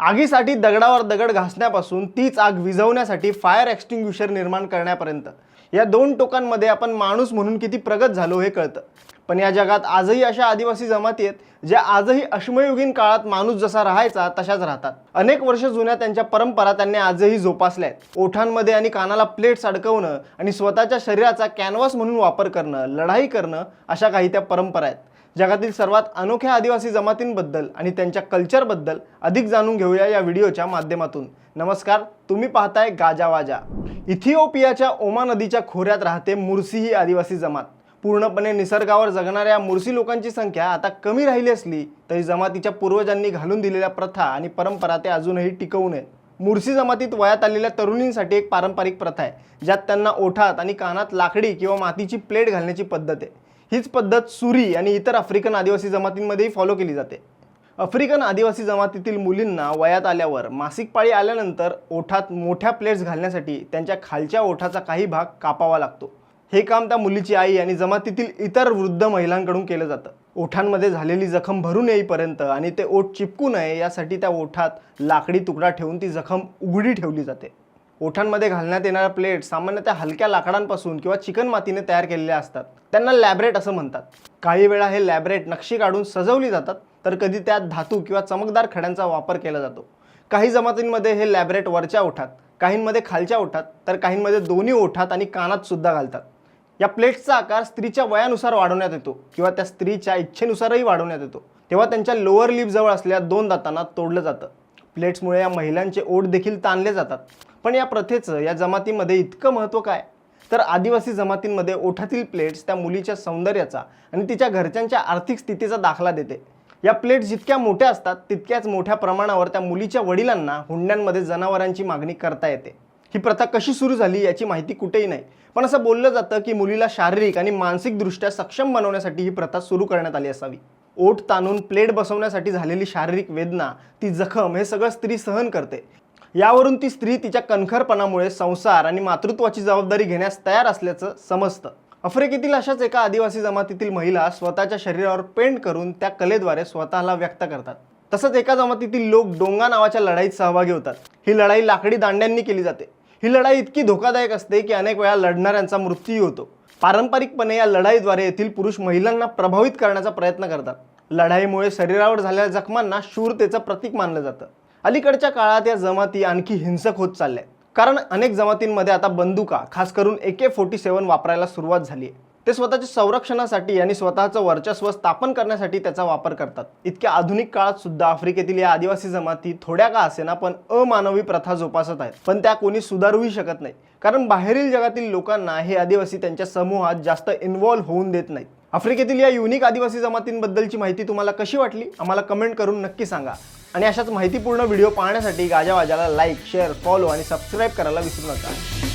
आगीसाठी दगडावर दगड घासण्यापासून तीच आग विझवण्यासाठी फायर एक्स्टिंग्युशर निर्माण करण्यापर्यंत. या दोन टोकांमध्ये आपण माणूस म्हणून किती प्रगत झालो हे कळतं. पण या जगात आजही अशा आदिवासी जमाती आहेत ज्या आजही अश्मयुगीन काळात माणूस जसा राहायचा तशाच राहतात. अनेक वर्ष जुन्या त्यांच्या परंपरा त्यांनी आजही जोपासल्या आहेत. ओठांमध्ये आणि कानाला प्लेट्स अडकवणं आणि स्वतःच्या शरीराचा कॅनव्हास म्हणून वापर करणं लढाई करणं अशा काही त्या परंपरा आहेत. जगातील सर्वात अनोख्या आदिवासी जमातींबद्दल आणि त्यांच्या कल्चरबद्दल अधिक जाणून घेऊया या व्हिडिओच्या माध्यमातून. नमस्कार तुम्ही पाहताय गाजावाजा इथिओपियाच्या ओमा नदीच्या खोऱ्यात राहते मुर्सी ही आदिवासी जमात. पूर्णपणे निसर्गावर जगणाऱ्या मुर्सी लोकांची संख्या आता कमी राहिली असली तरी जमातीच्या पूर्वजांनी घालून दिलेल्या प्रथा आणि परंपरा ते अजूनही टिकवू नयेत. मुर्सी जमातीत वयात आलेल्या तरुणींसाठी एक पारंपरिक प्रथा आहे ज्यात त्यांना ओठात आणि कानात लाकडी किंवा मातीची प्लेट घालण्याची पद्धत आहे. हीच पद्धत सुरी आणि इतर आफ्रिकन आदिवासी जमातींमध्येही फॉलो केली जाते. आफ्रिकन आदिवासी जमातीतील मुलींना वयात आल्यावर मासिक पाळी आल्यानंतर ओठात मोठ्या प्लेट्स घालण्यासाठी त्यांच्या खालच्या ओठाचा काही भाग कापावा लागतो. हे काम त्या मुलीची आई आणि जमातीतील इतर वृद्ध महिलांकडून केलं जातं. ओठांमध्ये झालेली जखम भरून येईपर्यंत आणि ते ओठ चिपकू नये यासाठी त्या ओठात लाकडी तुकडा ठेवून ती जखम उघडी ठेवली जाते. ओठांमध्ये घालण्यात येणाऱ्या प्लेट सामान्यतः हलक्या लाकडांपासून किंवा चिकन मातीने तयार केलेल्या असतात. त्यांना लॅबरेट असं म्हणतात. काही वेळा हे लॅबरेट नक्षी काढून सजवली जातात तर कधी त्यात धातू किंवा चमकदार खड्यांचा वापर केला जातो. काही जमातींमध्ये हे लॅबरेट वरच्या ओठात काहींमध्ये खालच्या ओठात तर काहींमध्ये दोन्ही ओठात आणि कानात सुद्धा घालतात. या प्लेट्सचा आकार स्त्रीच्या वयानुसार वाढवण्यात येतो किंवा त्या स्त्रीच्या इच्छेनुसारही वाढवण्यात येतो. तेव्हा त्यांच्या लोअर लिप जवळ असलेल्या दोन दातांना तोडलं जातं. प्लेट्समुळे या महिलांचे ओढ देखील ताणले जातात. पण या प्रथेचं या जमातीमध्ये इतकं महत्त्व काय? तर आदिवासी जमातींमध्ये ओठातील प्लेट्स त्या मुलीच्या सौंदर्याचा आणि तिच्या घरच्यांच्या आर्थिक स्थितीचा दाखला देते. या प्लेट्स जितक्या मोठ्या असतात तितक्याच मोठ्या प्रमाणावर त्या मुलीच्या वडिलांना हुंड्यांमध्ये जनावरांची मागणी करता येते. ही प्रथा कशी सुरू झाली याची माहिती कुठेही नाही. पण असं बोललं जातं की मुलीला शारीरिक आणि मानसिकदृष्ट्या सक्षम बनवण्यासाठी ही प्रथा सुरू करण्यात आली असावी. ओठ ताणून प्लेट बसवण्यासाठी झालेली शारीरिक वेदना ती जखम हे सगळं स्त्री सहन करते. यावरून ती स्त्री तिच्या कणखरपणामुळे संसार आणि मातृत्वाची जबाबदारी घेण्यास तयार असल्याचं समजतं. आफ्रिकेतील अशाच एका आदिवासी जमातीतील महिला स्वतःच्या शरीरावर पेंट करून त्या कलेद्वारे स्वतःला व्यक्त करतात. तसंच एका जमातीतील लोक डोंगा नावाच्या लढाईत सहभागी होतात. ही लढाई लाकडी दांड्यांनी केली जाते. ही लढाई इतकी धोकादायक असते की अनेक वेळा लढणाऱ्यांचा मृत्यूही होतो. पारंपरिकपणे या लढाईद्वारे येथील पुरुष महिलांना प्रभावित करण्याचा प्रयत्न करतात. लढाईमुळे शरीरावर झालेल्या जखमांना शूरतेचं प्रतीक मानलं जातं. अलीकडच्या काळात या जमाती आणखी हिंसक होत चालल्या कारण अनेक जमातींमध्ये आता बंदुका खास करून ए के फोर्टी सेवन वापरायला सुरुवात झाली आहे. ते स्वतःच्या संरक्षणासाठी आणि स्वतःचं वर्चस्व स्थापन करण्यासाठी त्याचा वापर करतात. इतक्या आधुनिक काळात सुद्धा आफ्रिकेतील या आदिवासी जमाती थोड्या का असेना पण अमानवी प्रथा जोपासत आहेत. पण त्या कोणी सुधारूही शकत नाही. कारण बाहेरील जगातील लोकांना हे आदिवासी त्यांच्या समूहात जास्त इन्व्हॉल्व्ह होऊन देत नाहीत. आफ्रिकेतील या युनिक आदिवासी जमातींबद्दलची माहिती तुम्हाला कशी वाटली? आम्हाला कमेंट करून नक्की सांगा. आणि अशाच माहितीपूर्ण व्हिडिओ पाहण्यासाठी गाजावाजाला लाईक शेअर फॉलो आणि सबस्क्राईब करायला विसरू नका.